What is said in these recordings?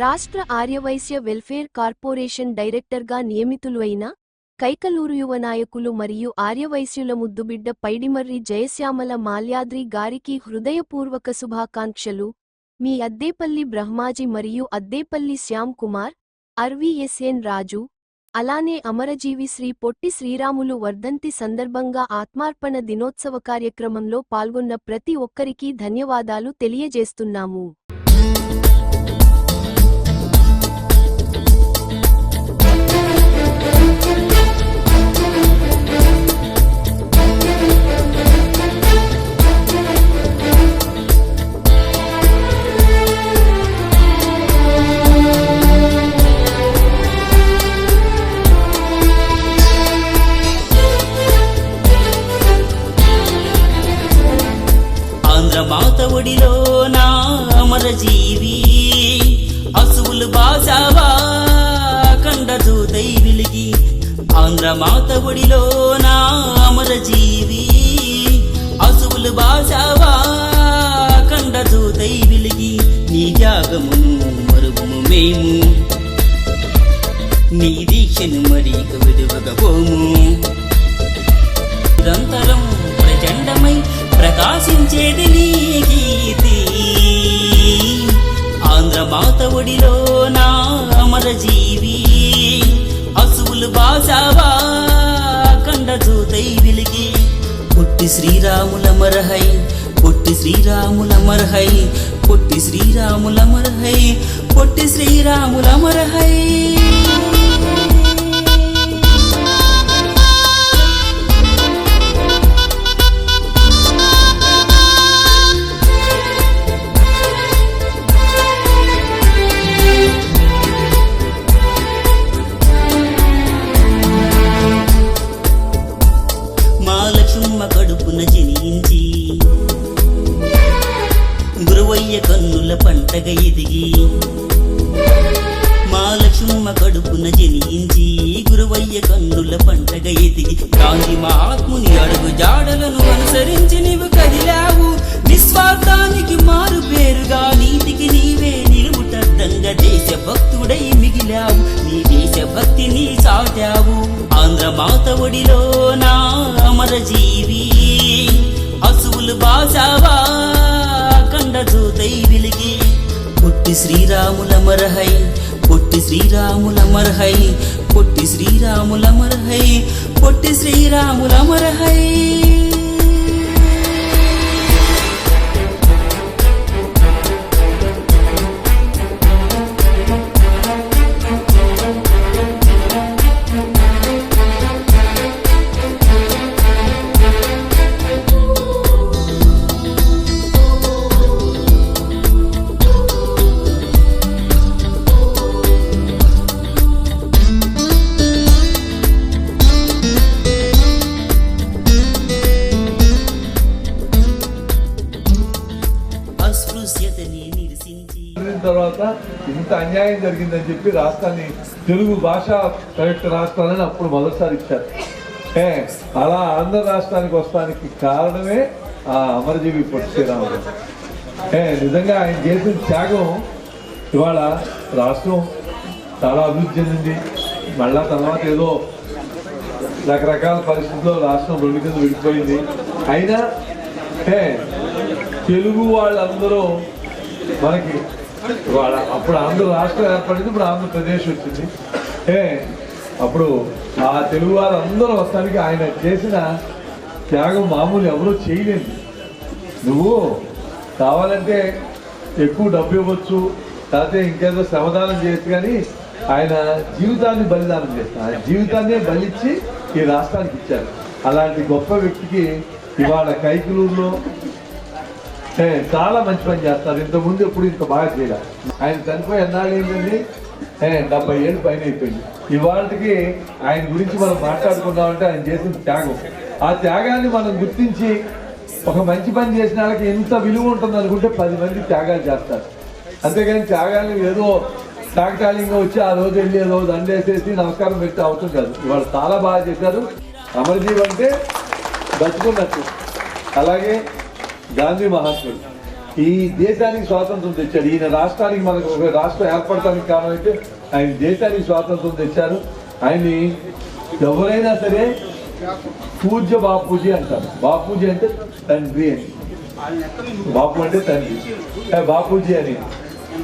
రాష్ట్ర Aryavysya welfare corporation డైరెక్టర్గా నియమితులు అయిన కైకలూరు యువ నాయకులు మరియు ఆర్యవైశ్యుల ముద్దుబిడ్డ పైడిమర్రి జయశ్యామల మాల్యాద్రి గారికి హృదయపూర్వక శుభాకాంక్షలు. మీ అద్దేపల్లి బ్రహ్మాజీ మరియు అద్దేపల్లి శ్యామ్ కుమార్ ఆర్వీఎస్ఎన్ రాజు అలానే అమరజీవి శ్రీ పొట్టి శ్రీరాములు వర్ధంతి సందర్భంగా ఆత్మార్పణ దినోత్సవ కార్యక్రమంలో పాల్గొన్న ప్రతి ఒక్కరికీ ధన్యవాదాలు తెలియజేస్తున్నాము. అసువులు బాసావా కండ దూతై విలిగి ఆంధ్ర మాత ఒడిలో నా అమరజీవి అసువులు బాసావా కండ దూతై విలిగి నీ త్యాగమును మరువుము మేము. నీ దీక్షను మరీక విడువగబోము నిరంతరం ప్రచండమై ప్రకాశించేది నీ గీతి ప్రభాత ఒడిలో నా అమరజీవి. అసువులు బాసావా కండ చూతై విలిగి. పొట్టి శ్రీరాముల మరహై పొట్టి శ్రీరాముల మరహై పొట్టి శ్రీరాముల మరహై పొట్టి శ్రీరాముల మరహై. వయ్య కన్నుల పంటగ ఎదిగి. మా కడుపున జనించి గురువయ్య కన్నుల పంటగ ఎదిగి. గాంధీ మహాత్ముని అడుగు జాడలను అనుసరించి నీవు కదిలావు. నిస్వార్థానికి మారు పేరుగా నీతికి పొట్టి శ్రీరాముల మరహై పొట్టి శ్రీరాముల మరహై పొట్టి శ్రీరాముల తర్వాత ఇంత అన్యాయం జరిగిందని చెప్పి రాష్ట్రాన్ని తెలుగు భాష కరెక్ట్ రాష్ట్రాలని అప్పుడు మొదటిసారి ఇచ్చారు. ఏ అలా ఆంధ్ర రాష్ట్రానికి వస్తానికి కారణమే ఆ అమరజీవి పొట్టి శ్రీరాములు. ఏ నిజంగా ఆయన చేసిన త్యాగం ఇవాళ రాష్ట్రం చాలా అభివృద్ధి చెందింది. మళ్ళా తర్వాత ఏదో రకరకాల పరిస్థితుల్లో రాష్ట్రం రెండు కింద విడిపోయింది. అయినా ఏ తెలుగు వాళ్ళందరూ మనకి వాళ్ళ అప్పుడు ఆంధ్ర రాష్ట్రం ఏర్పడింది ఇప్పుడు ఆంధ్రప్రదేశ్ వచ్చింది. ఏ అప్పుడు ఆ తెలుగు వారందరూ వస్తానికి ఆయన చేసిన త్యాగం మామూలు ఎవరూ చేయలేదు. నువ్వు కావాలంటే ఎక్కువ డబ్బు ఇవ్వచ్చు లేకపోతే ఇంకేదో శ్రమదానం చేయొచ్చు కానీ ఆయన జీవితాన్ని బలిదానం చేస్తారు ఆయన జీవితాన్నే బలిచ్చి ఈ రాష్ట్రానికి ఇచ్చారు అలాంటి గొప్ప వ్యక్తికి ఇవాళ కైకులూరులో చాలా మంచి పని చేస్తారు. ఇంత ముందు ఎప్పుడు ఇంత బాగా చేయాలి. ఆయన చనిపోయి ఎన్నాళ్ళు ఏంటండి డెబ్బై ఏళ్ళు పైన అయిపోయింది. ఇవాళకి ఆయన గురించి మనం మాట్లాడుకుందామంటే ఆయన చేసిన త్యాగం. ఆ త్యాగాన్ని మనం గుర్తించి ఒక మంచి పని చేసిన వాళ్ళకి ఎంత విలువ ఉంటుంది అనుకుంటే పది మంది త్యాగాలు చేస్తారు. అంతేగాని త్యాగాలు ఏదో తాకటాళీగా వచ్చి ఆ రోజు వెళ్ళి ఏదో దండేసేసి నమస్కారం పెట్టి అవసరం కాదు. ఇవాళ చాలా బాగా చేశారు. అమరజీవి అంటే బతుకున్నట్టు. అలాగే గాంధీ మహాత్ముడు. ఈ దేశానికి స్వాతంత్రం తెచ్చాడు. ఈయన రాష్ట్రానికి మనకు ఒక రాష్ట్రం ఏర్పడటానికి కారణం అయితే ఆయన దేశానికి స్వాతంత్రం తెచ్చారు. ఆయన్ని ఎవరైనా సరే పూజ్య బాపూజీ అంటారు. బాపూజీ అంటే తండ్రి అని. బాపు అంటే తండ్రి. బాపూజీ అని.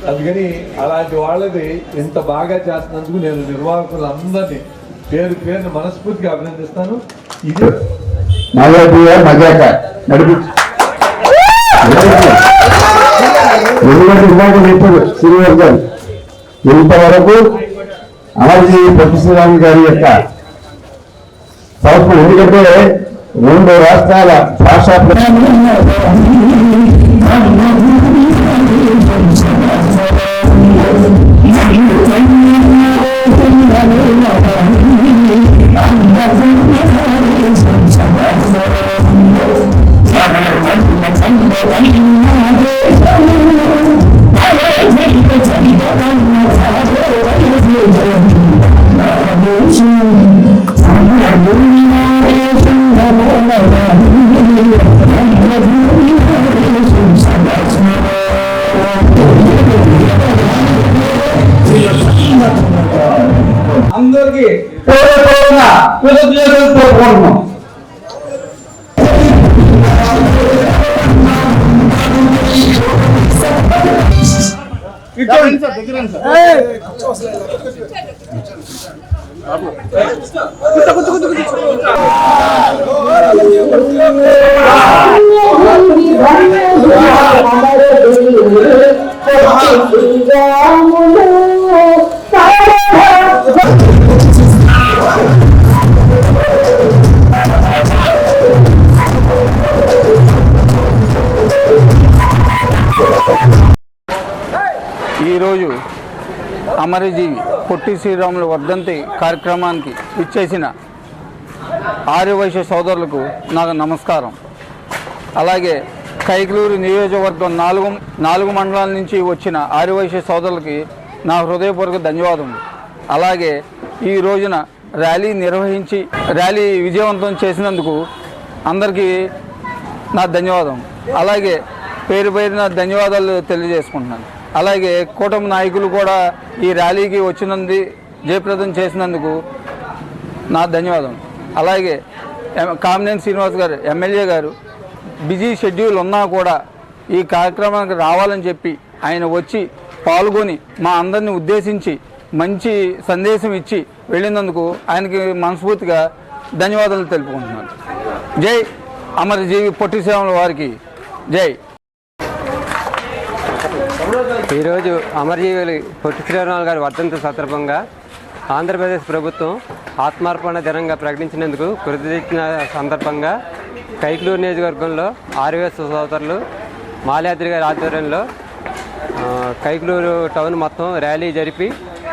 అందుకని అలాంటి వాళ్ళది ఇంత బాగా చేస్తున్నందుకు నేను నిర్వాహకులందరినీ పేరు పేరుని మనస్ఫూర్తిగా అభినందిస్తాను. ఇది మాయాదీయ మజాక. నడిపించు. ఎందుకంటే ఇందాక చెప్పాడు శ్రీనివాస్ గారు ఇంతవరకు అమర్జీ పొట్టి గారి యొక్క సంవత్సరం ఎందుకంటే రెండు రాష్ట్రాల భాషా সুন্দরকে পড়ে পড়ো না প্রযোজনের কর্ম Thank you. ఈరోజు అమరజీవి పొట్టి శ్రీరాముల వర్ధంతి కార్యక్రమానికి ఇచ్చేసిన ఆర్యవైశ్య సోదరులకు నాకు నమస్కారం. అలాగే కైకలూరు నియోజకవర్గం నాలుగు నాలుగు మండలాల నుంచి వచ్చిన ఆర్యవైశ్య సోదరులకి నా హృదయపూర్వక ధన్యవాదములు. అలాగే ఈ రోజున ర్యాలీ నిర్వహించి ర్యాలీ విజయవంతం చేసినందుకు అందరికీ నా ధన్యవాదం అలాగే పేరు పేరున ధన్యవాదాలు తెలియజేసుకుంటున్నాను. అలాగే కూటమి నాయకులు కూడా ఈ ర్యాలీకి వచ్చినంది జయప్రదం చేసినందుకు నా ధన్యవాదం అలాగే కామినేని శ్రీనివాస్ గారు ఎమ్మెల్యే గారు బిజీ షెడ్యూల్ ఉన్నా కూడా ఈ కార్యక్రమానికి రావాలని చెప్పి ఆయన వచ్చి పాల్గొని మా అందరిని ఉద్దేశించి మంచి సందేశం ఇచ్చి వెళ్ళినందుకు ఆయనకి మనస్ఫూర్తిగా ధన్యవాదాలు తెలుపుకుంటున్నాను. జై అమరజీవి పొట్టి సేవల వారికి. జై. ఈరోజు అమరజీవులు పొట్టి శ్రీరామ్ గారి వర్ధంతి సందర్భంగా ఆంధ్రప్రదేశ్ ప్రభుత్వం ఆత్మార్పణ దినంగా ప్రకటించినందుకు కృతజ్ఞ సందర్భంగా కైకలూరు నియోజకవర్గంలో ఆర్వీఎస్ సోదరులు మాల్యాద్రి గారి ఆధ్వర్యంలో ఆ, కైకలూరు టౌన్ మొత్తం ర్యాలీ జరిపి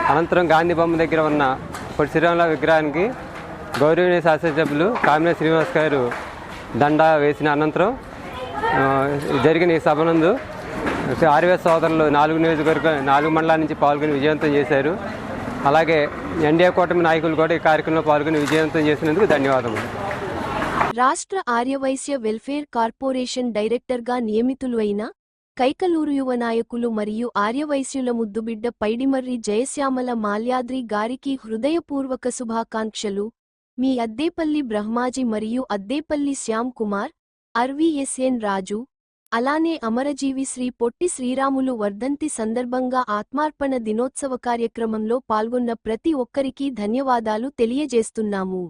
అనంతరం గాంధీ బొమ్మ దగ్గర ఉన్న పొట్టి శ్రీరాముల విగ్రహానికి గౌరవనీయ శాసనసభ్యులు కామినే శ్రీనివాస్ గారు దండ వేసిన అనంతరం జరిగిన ఈ సభనందు ఆర్వీఎస్ సోదరులు నాలుగు నియోజకవర్గ నాలుగు మండలాల నుంచి పాల్గొని విజయవంతం చేశారు. అలాగే ఎన్డీఏ కూటమి నాయకులు కూడా ఈ కార్యక్రమంలో పాల్గొని విజయవంతం చేసినందుకు ధన్యవాదములు. రాష్ట్ర ఆర్యవైశ్య వెల్ఫేర్ కార్పొరేషన్ డైరెక్టర్గా నియమితులైన కైకలూరు యువ నాయకులు మరియు ఆర్యవైశ్యుల ముద్దుబిడ్డ పైడిమర్రి జయశ్యామల మాల్యాద్రి గారికి హృదయపూర్వక శుభాకాంక్షలు. మీ అద్దేపల్లి బ్రహ్మాజీ మరియు అద్దేపల్లి శ్యామ్ కుమార్ ఆర్వీఎస్ఎన్ రాజు అలానే అమరజీవి శ్రీ పొట్టి శ్రీరాములు వర్ధంతి సందర్భంగా ఆత్మార్పణ దినోత్సవ కార్యక్రమంలో పాల్గొన్న ప్రతి ఒక్కరికీ ధన్యవాదాలు తెలియజేస్తున్నాము.